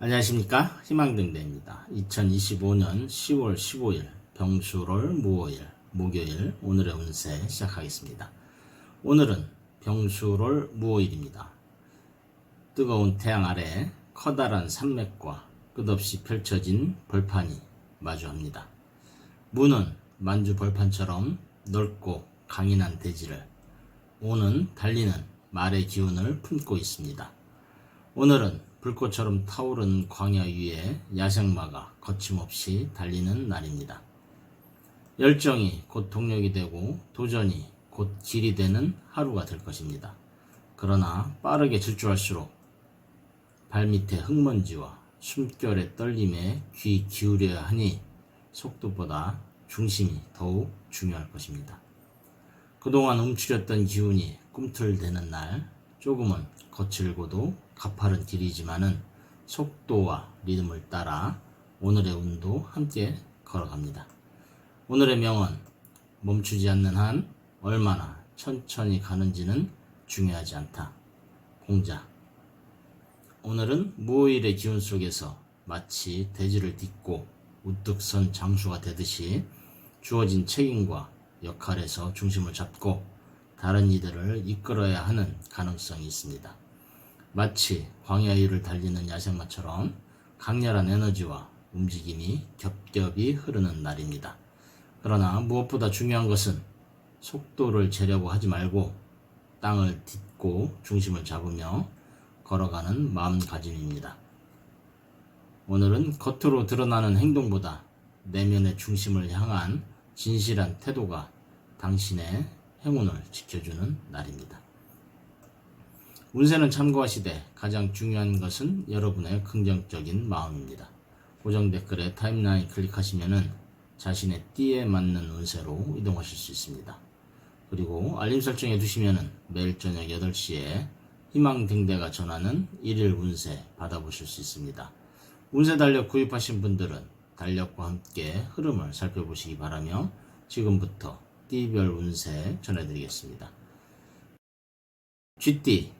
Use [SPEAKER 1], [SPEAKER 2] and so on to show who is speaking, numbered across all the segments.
[SPEAKER 1] 안녕하십니까? 희망등대입니다. 2025년 10월 15일 병수롤 무오일 목요일 오늘의 운세 시작하겠습니다. 오늘은 병수롤 무오일입니다. 뜨거운 태양 아래 커다란 산맥과 끝없이 펼쳐진 벌판이 마주합니다. 문은 만주 벌판처럼 넓고 강인한 대지를 오는 달리는 말의 기운을 품고 있습니다. 오늘은 불꽃처럼 타오른 광야 위에 야생마가 거침없이 달리는 날입니다. 열정이 곧 동력이 되고 도전이 곧 길이 되는 하루가 될 것입니다. 그러나 빠르게 질주할수록 발밑에 흙먼지와 숨결의 떨림에 귀 기울여야 하니 속도보다 중심이 더욱 중요할 것입니다. 그동안 움츠렸던 기운이 꿈틀대는 날 조금은 거칠고도 가파른 길이지만은 속도와 리듬을 따라 오늘의 운도 함께 걸어갑니다. 오늘의 명언 멈추지 않는 한 얼마나 천천히 가는지는 중요하지 않다. 공자 오늘은 무오일의 기운 속에서 마치 대지를 딛고 우뚝 선 장수가 되듯이 주어진 책임과 역할에서 중심을 잡고 다른 이들을 이끌어야 하는 가능성이 있습니다. 마치 광야 위를 달리는 야생마처럼 강렬한 에너지와 움직임이 겹겹이 흐르는 날입니다. 그러나 무엇보다 중요한 것은 속도를 재려고 하지 말고 땅을 딛고 중심을 잡으며 걸어가는 마음가짐입니다. 오늘은 겉으로 드러나는 행동보다 내면의 중심을 향한 진실한 태도가 당신의 행운을 지켜주는 날입니다. 운세는 참고하시되 가장 중요한 것은 여러분의 긍정적인 마음입니다. 고정 댓글에 타임라인 클릭하시면 자신의 띠에 맞는 운세로 이동하실 수 있습니다. 그리고 알림 설정해 두시면 매일 저녁 8시에 희망등대가 전하는 일일 운세 받아보실 수 있습니다. 운세 달력 구입하신 분들은 달력과 함께 흐름을 살펴보시기 바라며 지금부터 띠별 운세 전해드리겠습니다. 쥐띠,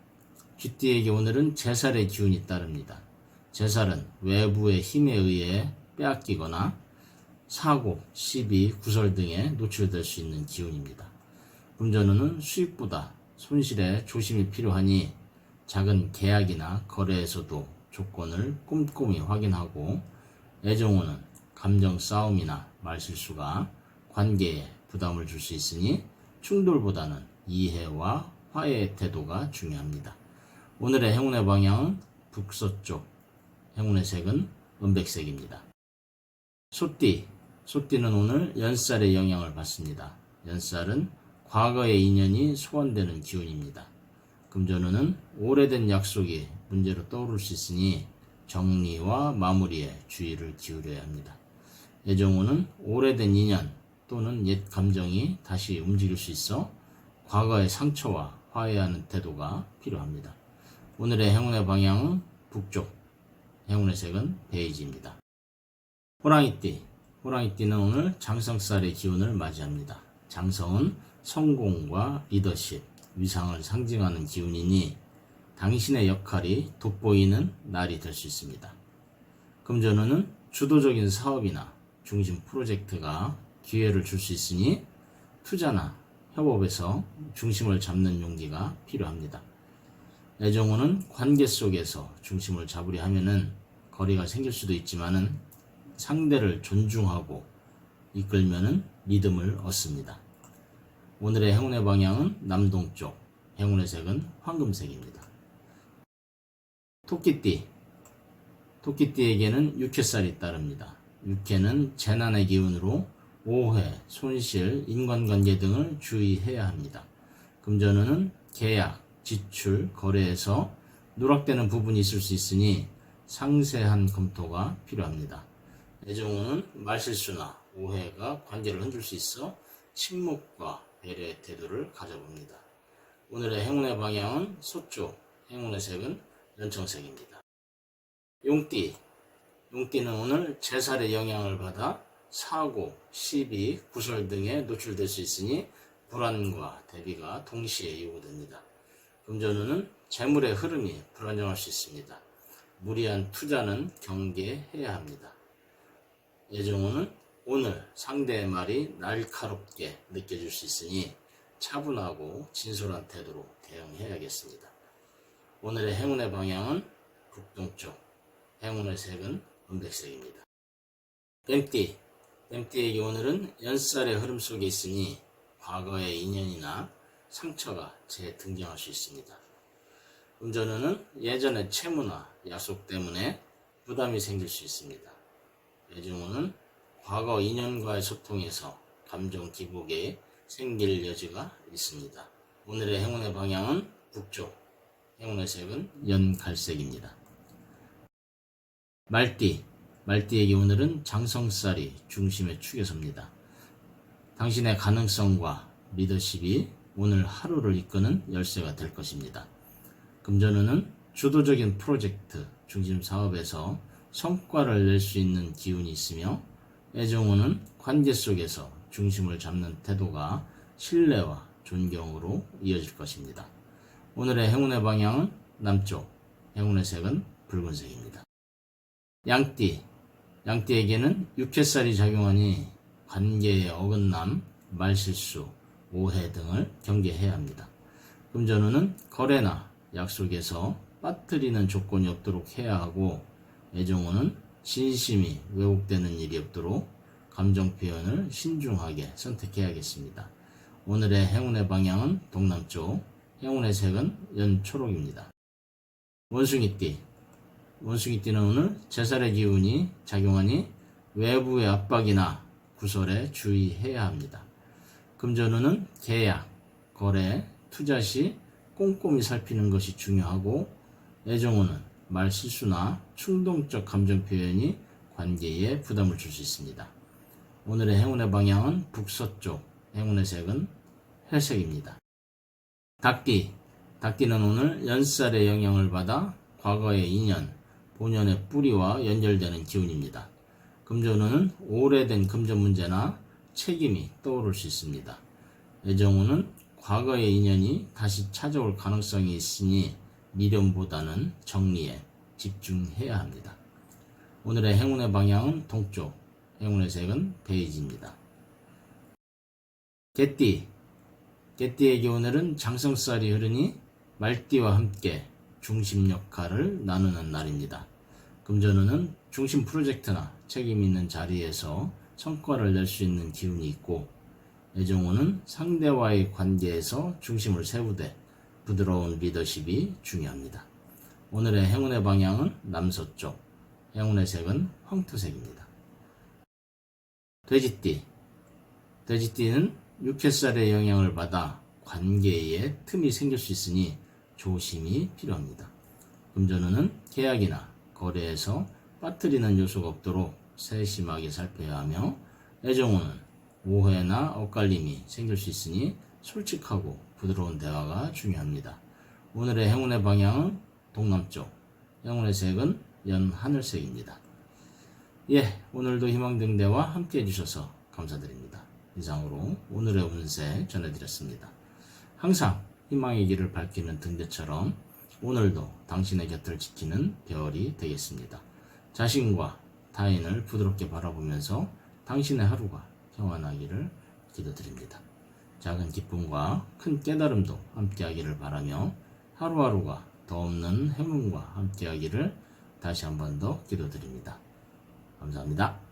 [SPEAKER 1] 쥐띠에게 오늘은 제살의 기운이 따릅니다. 제살은 외부의 힘에 의해 빼앗기거나 사고, 시비, 구설 등에 노출될 수 있는 기운입니다. 금전운은 수익보다 손실에 조심이 필요하니 작은 계약이나 거래에서도 조건을 꼼꼼히 확인하고 애정운은 감정 싸움이나 말실수가 관계에 부담을 줄 수 있으니 충돌보다는 이해와 화해의 태도가 중요합니다. 오늘의 행운의 방향은 북서쪽, 행운의 색은 은백색입니다. 소띠, 소띠는 오늘 연살의 영향을 받습니다. 연살은 과거의 인연이 소환되는 기운입니다. 금전운은 오래된 약속이 문제로 떠오를 수 있으니 정리와 마무리에 주의를 기울여야 합니다. 애정운은 오래된 인연 또는 옛 감정이 다시 움직일 수 있어 과거의 상처와 화해하는 태도가 필요합니다. 오늘의 행운의 방향은 북쪽, 행운의 색은 베이지입니다. 호랑이띠, 호랑이띠는 오늘 장성살의 기운을 맞이합니다. 장성은 성공과 리더십, 위상을 상징하는 기운이니 당신의 역할이 돋보이는 날이 될 수 있습니다. 금전운은 주도적인 사업이나 중심 프로젝트가 기회를 줄 수 있으니 투자나 협업에서 중심을 잡는 용기가 필요합니다. 애정운은 관계 속에서 중심을 잡으려 하면은 거리가 생길 수도 있지만은 상대를 존중하고 이끌면은 믿음을 얻습니다. 오늘의 행운의 방향은 남동쪽, 행운의 색은 황금색입니다. 토끼띠, 토끼띠에게는 육회살이 따릅니다. 육회는 재난의 기운으로 오해, 손실, 인간관계 등을 주의해야 합니다. 금전운은 계약, 지출, 거래에서 누락되는 부분이 있을 수 있으니 상세한 검토가 필요합니다. 애정운은 말실수나 오해가 관계를 흔들 수 있어 침묵과 배려의 태도를 가져봅니다. 오늘의 행운의 방향은 서쪽, 행운의 색은 연청색입니다. 용띠, 용띠는 오늘 제살의 영향을 받아 사고, 시비, 구설 등에 노출될 수 있으니 불안과 대비가 동시에 요구됩니다. 금전운은 재물의 흐름이 불안정할 수 있습니다. 무리한 투자는 경계해야 합니다. 예정호는 오늘 상대의 말이 날카롭게 느껴질 수 있으니 차분하고 진솔한 태도로 대응해야겠습니다. 오늘의 행운의 방향은 북동쪽, 행운의 색은 은백색입니다. 뱀띠, 뱀띠에게 오늘은 연살의 흐름 속에 있으니 과거의 인연이나 상처가 재등장할 수 있습니다. 운전운은 예전의 채무나 약속 때문에 부담이 생길 수 있습니다. 예정운은 과거 인연과의 소통에서 감정 기복에 생길 여지가 있습니다. 오늘의 행운의 방향은 북쪽, 행운의 색은 연갈색입니다. 말띠, 말띠에게 오늘은 장성살이 중심의 축에 섭니다. 당신의 가능성과 리더십이 오늘 하루를 이끄는 열쇠가 될 것입니다. 금전운은 주도적인 프로젝트 중심 사업에서 성과를 낼 수 있는 기운이 있으며 애정운은 관계 속에서 중심을 잡는 태도가 신뢰와 존경으로 이어질 것입니다. 오늘의 행운의 방향은 남쪽, 행운의 색은 붉은색입니다. 양띠, 양띠에게는 육회살이 작용하니 관계의 어긋남, 말실수, 오해 등을 경계해야 합니다. 금전운은 거래나 약속에서 빠뜨리는 조건이 없도록 해야 하고 애정운은 진심이 왜곡되는 일이 없도록 감정 표현을 신중하게 선택해야겠습니다. 오늘의 행운의 방향은 동남쪽, 행운의 색은 연초록입니다. 원숭이띠, 원숭이 띠는 오늘 제살의 기운이 작용하니 외부의 압박이나 구설에 주의해야 합니다. 금전운은 계약, 거래, 투자 시 꼼꼼히 살피는 것이 중요하고 애정운은 말 실수나 충동적 감정 표현이 관계에 부담을 줄 수 있습니다. 오늘의 행운의 방향은 북서쪽, 행운의 색은 회색입니다. 닭띠, 닭띠는 오늘 연살의 영향을 받아 과거의 인연, 본연의 뿌리와 연결되는 기운입니다. 금전운은 오래된 금전 문제나 책임이 떠오를 수 있습니다. 애정운은 과거의 인연이 다시 찾아올 가능성이 있으니 미련보다는 정리에 집중해야 합니다. 오늘의 행운의 방향은 동쪽, 행운의 색은 베이지입니다. 개띠, 개띠에게 오늘은 장성살이 흐르니 말띠와 함께 중심 역할을 나누는 날입니다. 금전운은 중심 프로젝트나 책임 있는 자리에서 성과를 낼 수 있는 기운이 있고 애정운은 상대와의 관계에서 중심을 세우되 부드러운 리더십이 중요합니다. 오늘의 행운의 방향은 남서쪽, 행운의 색은 황토색입니다. 돼지띠, 돼지띠는 육회살의 영향을 받아 관계에 틈이 생길 수 있으니 조심이 필요합니다. 금전운은 계약이나 거래에서 빠뜨리는 요소가 없도록 세심하게 살펴야 하며 애정운은 오해나 엇갈림이 생길 수 있으니 솔직하고 부드러운 대화가 중요합니다. 오늘의 행운의 방향은 동남쪽, 행운의 색은 연 하늘색입니다. 예, 오늘도 희망등대와 함께 해주셔서 감사드립니다. 이상으로 오늘의 운세 전해드렸습니다. 항상 희망의 길을 밝히는 등대처럼 오늘도 당신의 곁을 지키는 별이 되겠습니다. 자신과 타인을 부드럽게 바라보면서 당신의 하루가 평안하기를 기도드립니다. 작은 기쁨과 큰 깨달음도 함께하기를 바라며 하루하루가 더 없는 행운과 함께하기를 다시 한 번 더 기도드립니다. 감사합니다.